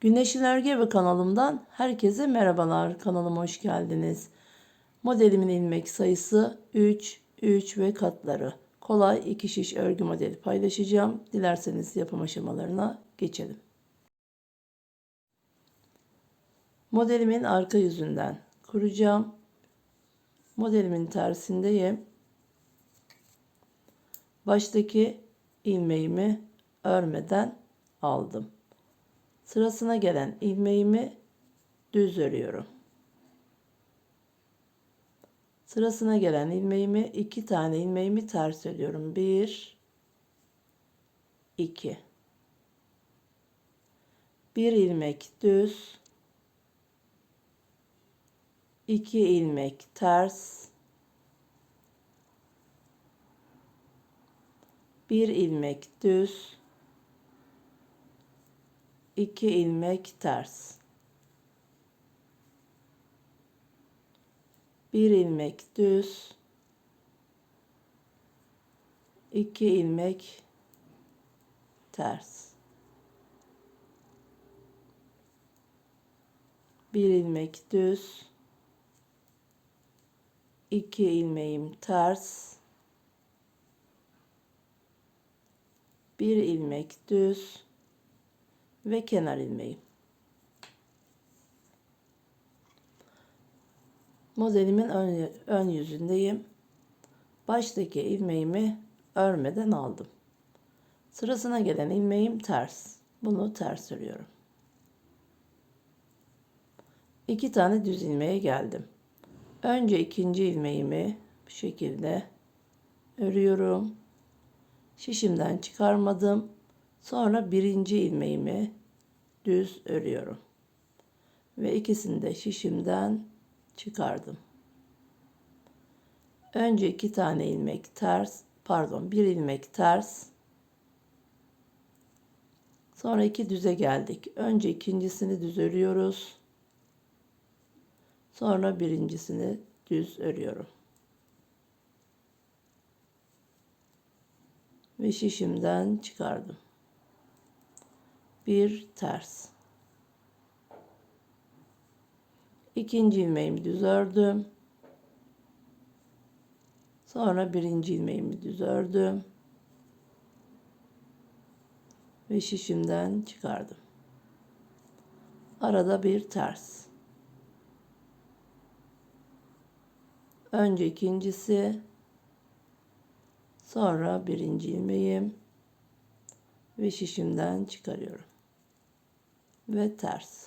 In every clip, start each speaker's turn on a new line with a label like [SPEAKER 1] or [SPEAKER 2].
[SPEAKER 1] Güneşin Örgü Evi kanalımdan herkese merhabalar. Kanalıma hoş geldiniz. Modelimin ilmek sayısı 3, 3 ve katları. Kolay iki şiş örgü modeli paylaşacağım. Dilerseniz yapım aşamalarına geçelim. Modelimin arka yüzünden kuracağım. Modelimin tersindeyim. Baştaki ilmeğimi örmeden aldım. Sırasına gelen ilmeğimi düz örüyorum. Sırasına gelen ilmeğimi iki tane ilmeğimi ters örüyorum. Bir, iki. Bir ilmek düz, iki ilmek ters, bir ilmek düz, 2 ilmek ters. 1 ilmek düz. 2 ilmek ters. 1 ilmek düz. 2 ilmeğim ters. 1 ilmek düz ve kenar ilmeği. Modelimin ön, ön yüzündeyim. Baştaki ilmeğimi örmeden aldım. Sırasına gelen ilmeğim ters. Bunu ters örüyorum. İki tane düz ilmeğe geldim. Önce ikinci ilmeğimi bu şekilde örüyorum. Şişimden çıkarmadım. Sonra birinci ilmeğimi düz örüyorum. Ve ikisini de şişimden çıkardım. Önce iki tane ilmek ters, pardon bir ilmek ters. Sonra iki düze geldik. Önce ikincisini düz örüyoruz. Sonra birincisini düz örüyorum. Ve şişimden çıkardım bir ters. İkinci ilmeğimi düz ördüm. Sonra birinci ilmeğimi düz ördüm. Ve şişimden çıkardım. Arada bir ters. Önce ikincisi, sonra birinci ilmeğim ve şişimden çıkarıyorum ve ters.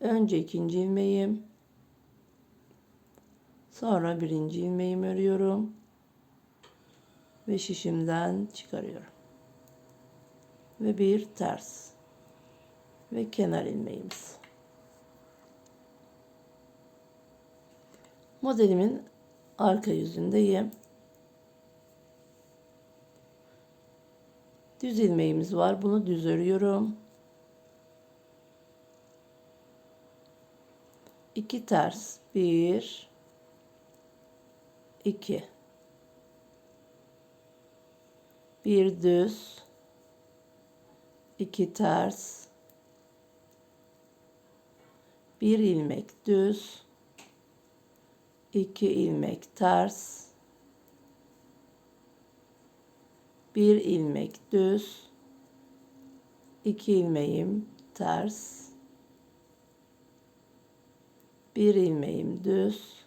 [SPEAKER 1] Önce ikinci ilmeğim, sonra birinci ilmeğimi örüyorum ve şişimden çıkarıyorum. Ve bir ters ve kenar ilmeğimiz. Modelimin arka yüzündeyim. Düz ilmeğimiz var. Bunu düz örüyorum. İki ters. Bir. iki. Bir düz. iki ters. Bir ilmek düz. iki ilmek ters bir ilmek düz, iki ilmeğim ters, bir ilmeğim düz,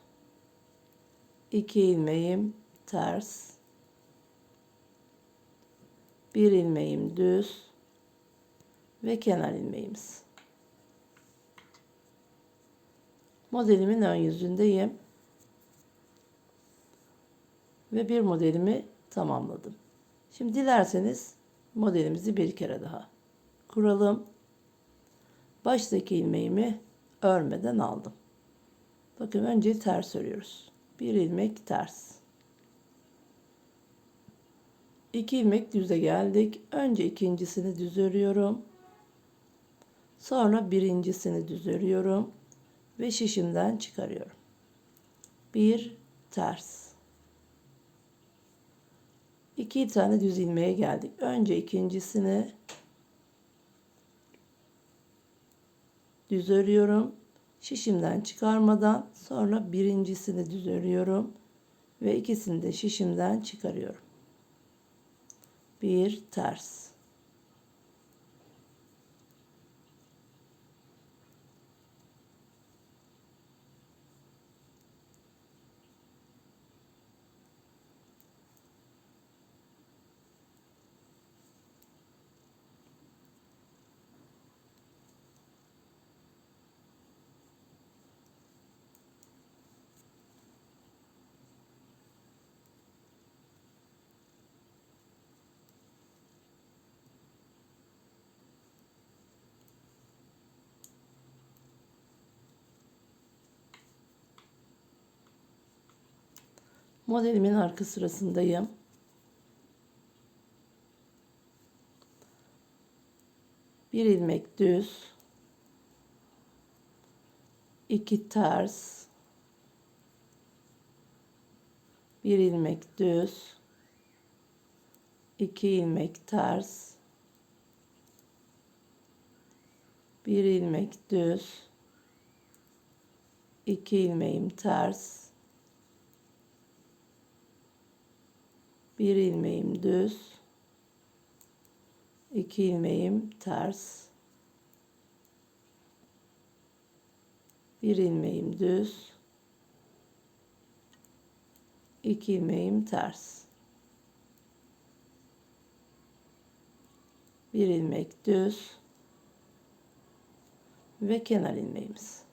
[SPEAKER 1] iki ilmeğim ters, bir ilmeğim düz ve kenar ilmeğimiz. Modelimin ön yüzündeyim ve bir modelimi tamamladım. Şimdi dilerseniz modelimizi bir kere daha kuralım. Baştaki ilmeğimi örmeden aldım. Bakın önce ters örüyoruz. Bir ilmek ters. İki ilmek düze geldik. Önce ikincisini düz örüyorum. Sonra birincisini düz örüyorum ve şişimden çıkarıyorum. Bir ters. 2 tane düz ilmeğe geldik. Önce ikincisini düz örüyorum. Şişimden çıkarmadan sonra birincisini düz örüyorum ve ikisini de şişimden çıkarıyorum. Bir ters. Modelimin arka sırasındayım. Bir ilmek düz. iki ters. Bir ilmek düz. iki ilmek ters. Bir ilmek düz. iki ilmeğim ters. Bir ilmeğim düz. İki ilmeğim ters. Bir ilmeğim düz. İki ilmeğim ters. Bir ilmek düz. Ve kenar ilmeğimiz.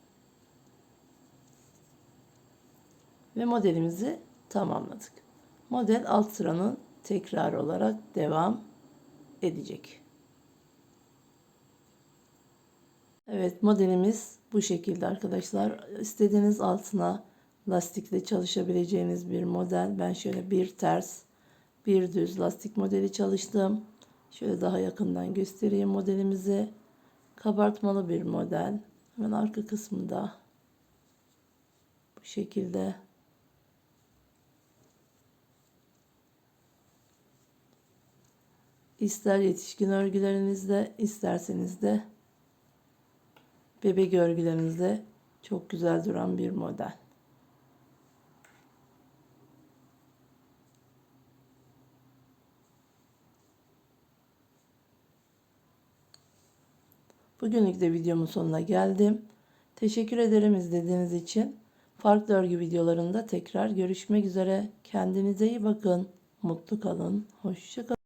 [SPEAKER 1] Ve modelimizi tamamladık. Model alt sıranın tekrar olarak devam edecek. Evet modelimiz bu şekilde arkadaşlar. İstediğiniz altına lastikle çalışabileceğiniz bir model. Ben şöyle bir ters bir düz lastik modeli çalıştım. Şöyle daha yakından göstereyim modelimizi. Kabartmalı bir model. Hemen arka kısmında bu şekilde İster yetişkin örgülerinizde, isterseniz de bebek örgülerinizde çok güzel duran bir model. Bugünlük de videomun sonuna geldim. Teşekkür ederim izlediğiniz için. Farklı örgü videolarında tekrar görüşmek üzere. Kendinize iyi bakın. Mutlu kalın. Hoşçakalın.